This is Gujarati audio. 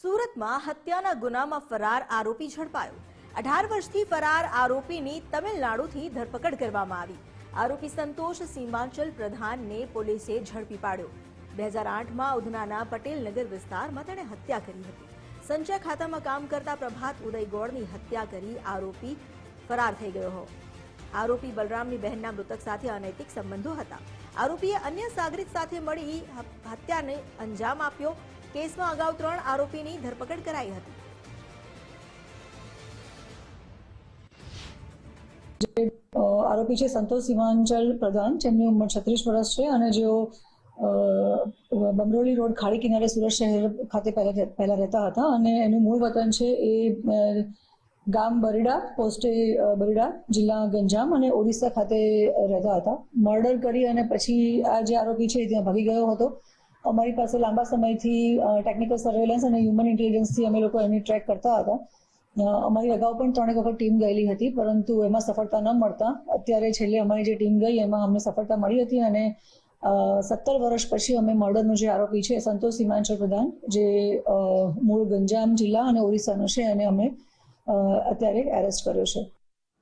સુરતમાં હત્યાના ગુનામાં ફરાર આરોપી ઝડપાયો. અઢાર વર્ષથી ફરાર આરોપીની તમિલનાડુથી ધરપકડ કરવામાં આવી. આરોપી સંતોષ સીમાંચલ પ્રધાનને પોલીસે ઝડપી પાડ્યો. બે હજાર આઠમાં ઉધનાના પટેલનગર વિસ્તારમાં તેણે હત્યા કરી હતી. સંચય ખાતામાં કામ કરતા પ્રભાત ઉદય ગોળની હત્યા કરી આરોપી ફરાર થઈ ગયો હતો. આરોપી બલરામની બહેનના મૃતક સાથે અનૈતિક સંબંધો હતા. આરોપીએ અન્ય સાગરિત સાથે મળી હત્યાને અંજામ આપ્યો. કેસમાં અગાઉ ત્રણ આરોપીની ધરપકડ કરાઈ હતી. આરોપી છે સંતોષ સીમાંચલ પ્રધાન, જેમની ઉંમર છત્રીસ વર્ષ છે અને જેઓ બમરોલી રોડ ખાડી કિનારે સુરત શહેર ખાતે પહેલા રહેતા હતા અને એનું મૂળ વતન છે એ ગામ બરીડા, પોસ્ટે બરીડા, જિલ્લા ગંજામ અને ઓડિશા ખાતે રહેતા હતા. મર્ડર કરી અને પછી આ જે આરોપી છે ત્યાં ભાગી ગયો હતો. અમારી પાસે લાંબા સમયથી ટેકનિકલ સર્વેલન્સ અને હ્યુમન ઇન્ટેલિજન્સથી અમે લોકો એની ટ્રેક કરતા હતા. અમારી અગાઉ પણ ત્રણેક વખત ટીમ ગયેલી હતી, પરંતુ એમાં સફળતા ન મળતા. અત્યારે છેલ્લે અમારી જે ટીમ ગઈ, એમાં અમને સફળતા મળી હતી અને સત્તર વર્ષ પછી અમે મર્ડરનો જે આરોપી છે, સંતોષ હિમાંચલ પ્રધાન, જે મૂળ ગંજામ જિલ્લા અને ઓરિસ્સાનો છે અને અમે અત્યારે એરેસ્ટ કર્યો છે.